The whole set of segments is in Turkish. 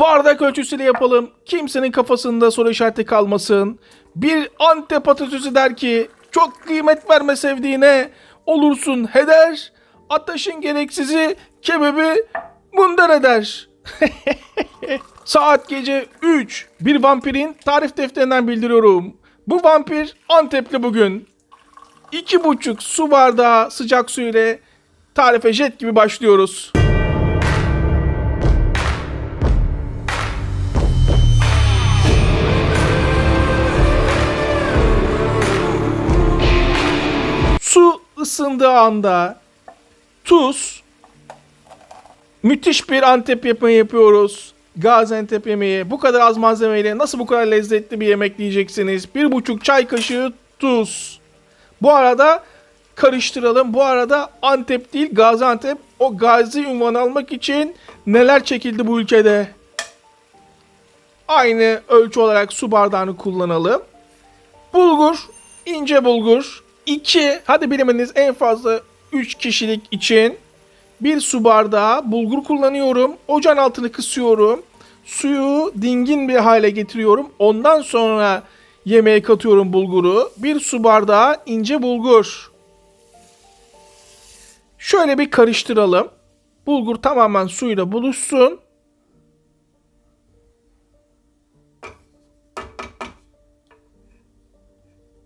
Bardak ölçüsüyle yapalım. Kimsenin kafasında soru işareti kalmasın. Bir Antep atasözü der ki çok kıymet verme sevdiğine olursun heder. Ateşin gereksizi kebebi mundar eder. Saat gece 3. Bir vampirin tarif defterinden bildiriyorum. Bu vampir Antepli bugün. İki buçuk su bardağı sıcak su ile tarife jet gibi başlıyoruz. Su ısındığı anda tuz, müthiş bir Antep yemeği yapıyoruz. Gaziantep yemeği. Bu kadar az malzemeyle nasıl bu kadar lezzetli bir yemek diyeceksiniz. Bir buçuk çay kaşığı tuz. Bu arada karıştıralım. Bu arada Antep değil Gaziantep. O gazi unvanı almak için neler çekildi bu ülkede. Aynı ölçü olarak su bardağını kullanalım. Bulgur, ince bulgur. 2, hadi bilemediniz en fazla 3 kişilik için bir su bardağı bulgur kullanıyorum. Ocağın altını kısıyorum. Suyu dingin bir hale getiriyorum. Ondan sonra yemeğe katıyorum bulguru. Bir su bardağı ince bulgur. Şöyle bir karıştıralım. Bulgur tamamen suyla buluşsun.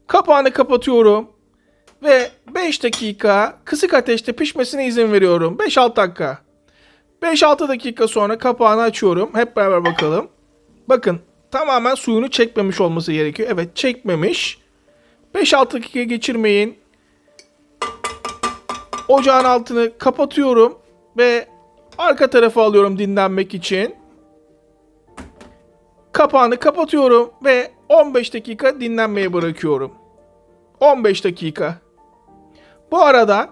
Kapağını kapatıyorum. Ve 5 dakika kısık ateşte pişmesine izin veriyorum. 5-6 dakika. 5-6 dakika sonra kapağını açıyorum. Hep beraber bakalım. Bakın tamamen suyunu çekmemiş olması gerekiyor. Evet çekmemiş. 5-6 dakika geçirmeyin. Ocağın altını kapatıyorum. Ve arka tarafa alıyorum dinlenmek için. Kapağını kapatıyorum ve 15 dakika dinlenmeye bırakıyorum. 15 dakika. Bu arada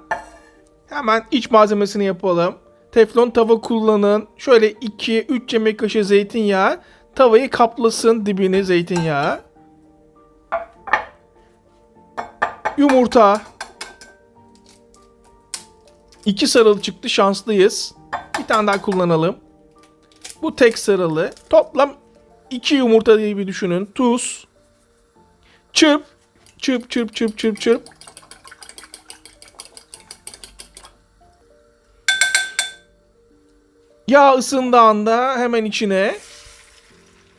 hemen iç malzemesini yapalım. Teflon tava kullanın. Şöyle 2-3 yemek kaşığı zeytinyağı. Tavayı kaplasın dibine zeytinyağı. Yumurta. 2 sarılı çıktı şanslıyız. Bir tane daha kullanalım. Bu tek sarılı. Toplam 2 yumurta diye bir düşünün. Tuz. Çırp. Çırp çırp çırp çırp çırp. Yağ ısındığında hemen içine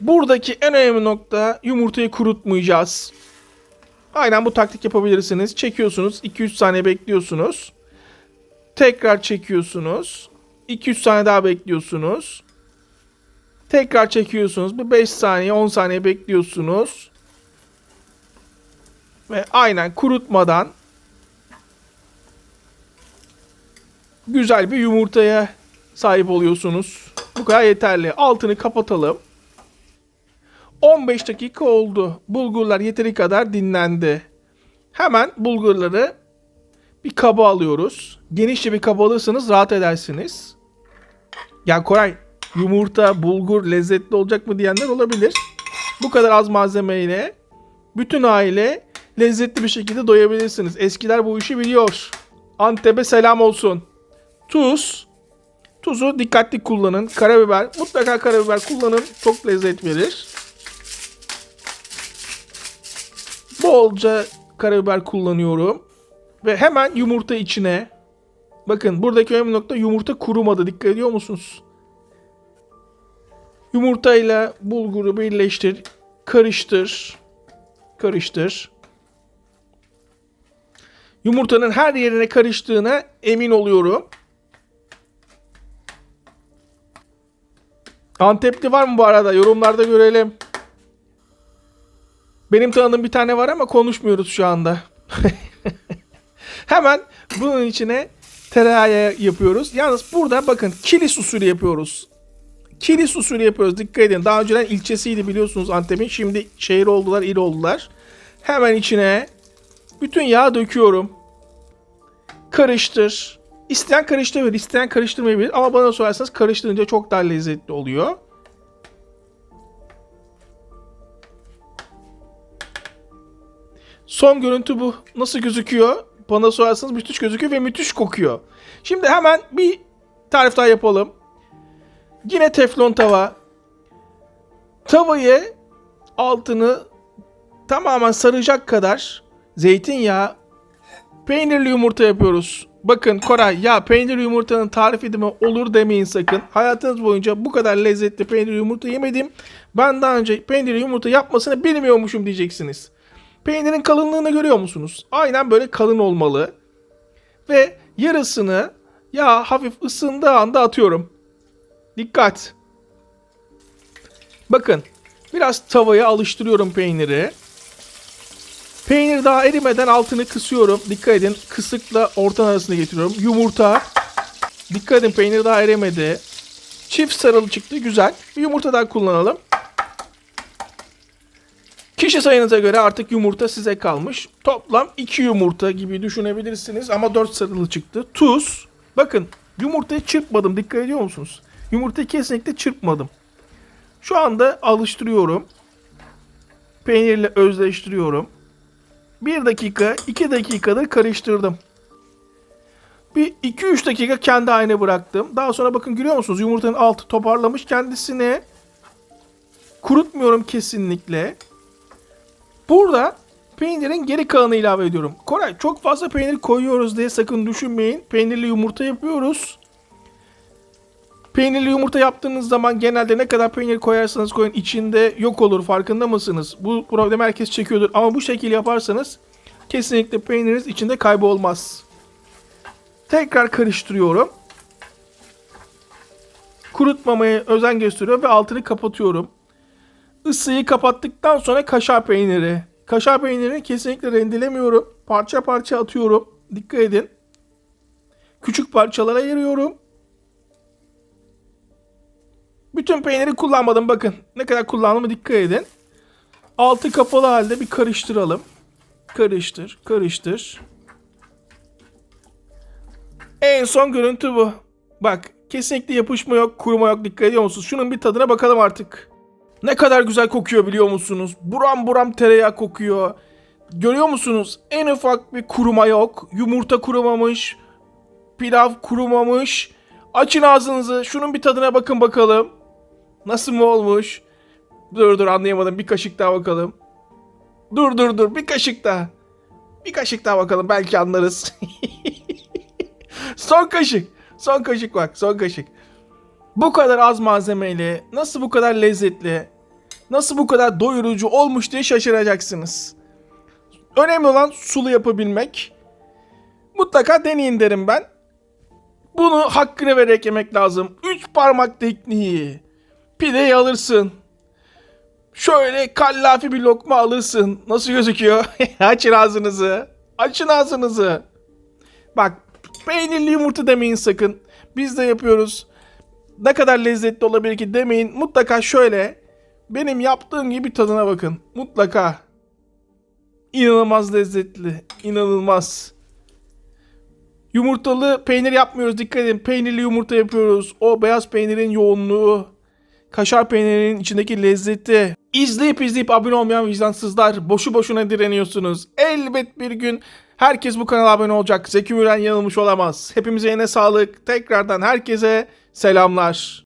buradaki en önemli nokta yumurtayı kurutmayacağız. Aynen bu taktik yapabilirsiniz. Çekiyorsunuz 2-3 saniye bekliyorsunuz. Tekrar çekiyorsunuz. 2-3 saniye daha bekliyorsunuz. Tekrar çekiyorsunuz. Bir 5 saniye 10 saniye bekliyorsunuz. Ve aynen kurutmadan güzel bir yumurtaya sahip oluyorsunuz. Bu kadar yeterli. Altını kapatalım. 15 dakika oldu. Bulgurlar yeteri kadar dinlendi. Hemen bulgurları bir kaba alıyoruz. Genişçe bir kaba alırsanız rahat edersiniz. Ya Koray yumurta, bulgur lezzetli olacak mı diyenler olabilir. Bu kadar az malzemeyle bütün aile lezzetli bir şekilde doyabilirsiniz. Eskiler bu işi biliyor. Antep'e selam olsun. Tuz. Tuzu dikkatli kullanın. Karabiber. Mutlaka karabiber kullanın. Çok lezzet verir. Bolca karabiber kullanıyorum. Ve hemen yumurta içine. Bakın buradaki önemli nokta yumurta kurumadı. Dikkat ediyor musunuz? Yumurtayla bulguru birleştir. Karıştır. Karıştır. Yumurtanın her yerine karıştığına emin oluyorum. Antepli var mı bu arada? Yorumlarda görelim. Benim tanıdığım bir tane var ama konuşmuyoruz şu anda. Hemen bunun içine tereyağı yapıyoruz. Yalnız burada bakın kilis usulü yapıyoruz. Kilis usulü yapıyoruz. Dikkat edin. Daha önceden ilçesiydi biliyorsunuz Antep'in. Şimdi şehir oldular, il oldular. Hemen içine bütün yağı döküyorum. Karıştır. İsteyen karıştırabilir, isteyen karıştırmayabilir. Ama bana sorarsanız karıştırınca çok daha lezzetli oluyor. Son görüntü bu. Nasıl gözüküyor? Bana sorarsanız müthiş gözüküyor ve müthiş kokuyor. Şimdi hemen bir tarif daha yapalım. Yine teflon tava. Tavayı altını tamamen saracak kadar zeytinyağı peynirli yumurta yapıyoruz. Bakın Koray ya peynirli yumurtanın tarifi de mi olur demeyin sakın. Hayatınız boyunca bu kadar lezzetli peynirli yumurta yemedim. Ben daha önce peynirli yumurta yapmasını bilmiyormuşum diyeceksiniz. Peynirin kalınlığını görüyor musunuz? Aynen böyle kalın olmalı. Ve yarısını yağ hafif ısındığı anda atıyorum. Dikkat. Bakın biraz tavaya alıştırıyorum peyniri. Peynir daha erimeden altını kısıyorum. Dikkat edin kısıkla orta arasında getiriyorum. Yumurta. Dikkat edin peynir daha eremedi. Çift sarılı çıktı güzel. Bir yumurta daha kullanalım. Kişi sayınıza göre artık yumurta size kalmış. Toplam 2 yumurta gibi düşünebilirsiniz ama 4 sarılı çıktı. Tuz. Bakın yumurtayı çırpmadım dikkat ediyor musunuz? Yumurtayı kesinlikle çırpmadım. Şu anda alıştırıyorum. Peynirle özleştiriyorum. 1 dakika 2 dakikadır karıştırdım. Bir 2-3 dakika kendi haline bıraktım. Daha sonra bakın görüyor musunuz? Yumurtanın altı toparlamış kendisini. Kurutmuyorum kesinlikle. Burada peynirin geri kalanı ilave ediyorum. Koray çok fazla peynir koyuyoruz diye sakın düşünmeyin. Peynirli yumurta yapıyoruz. Peynirli yumurta yaptığınız zaman genelde ne kadar peynir koyarsanız koyun içinde yok olur farkında mısınız? Bu problemi herkes çekiyordur ama bu şekilde yaparsanız kesinlikle peyniriniz içinde kaybolmaz. Tekrar karıştırıyorum. Kurutmamaya özen gösteriyorum ve altını kapatıyorum. Isıyı kapattıktan sonra kaşar peyniri. Kaşar peynirini kesinlikle rendelemiyorum. Parça parça atıyorum. Dikkat edin. Küçük parçalara ayırıyorum. Bütün peyniri kullanmadım bakın. Ne kadar kullandığımı dikkat edin. Altı kapalı halde bir karıştıralım. Karıştır, karıştır. En son görüntü bu. Bak kesinlikle yapışma yok, kuruma yok. Dikkat ediyor musunuz? Şunun bir tadına bakalım artık. Ne kadar güzel kokuyor biliyor musunuz? Buram buram tereyağı kokuyor. Görüyor musunuz? En ufak bir kuruma yok. Yumurta kurumamış. Pilav kurumamış. Açın ağzınızı. Şunun bir tadına bakın bakalım. Nasıl mı olmuş? Dur dur anlayamadım. Bir kaşık daha bakalım. Dur dur dur. Bir kaşık daha. Bir kaşık daha bakalım. Belki anlarız. son kaşık. Son kaşık bak. Son kaşık. Bu kadar az malzemeyle nasıl bu kadar lezzetli, nasıl bu kadar doyurucu olmuş diye şaşıracaksınız. Önemli olan sulu yapabilmek. Mutlaka deneyin derim ben. Bunu hakkını vererek yemek lazım. Üç parmak tekniği. Pideyi alırsın. Şöyle kallafi bir lokma alırsın. Nasıl gözüküyor? Açın ağzınızı. Açın ağzınızı. Bak peynirli yumurta demeyin sakın. Biz de yapıyoruz. Ne kadar lezzetli olabilir ki demeyin. Mutlaka şöyle benim yaptığım gibi tadına bakın. Mutlaka. İnanılmaz lezzetli. İnanılmaz. Yumurtalı peynir yapmıyoruz dikkat edin. Peynirli yumurta yapıyoruz. O beyaz peynirin yoğunluğu. Kaşar peynirinin içindeki lezzeti. İzleyip izleyip abone olmayan vicdansızlar boşu boşuna direniyorsunuz. Elbet bir gün herkes bu kanala abone olacak. Zeki Müren yanılmış olamaz. Hepimize yine sağlık. Tekrardan herkese selamlar.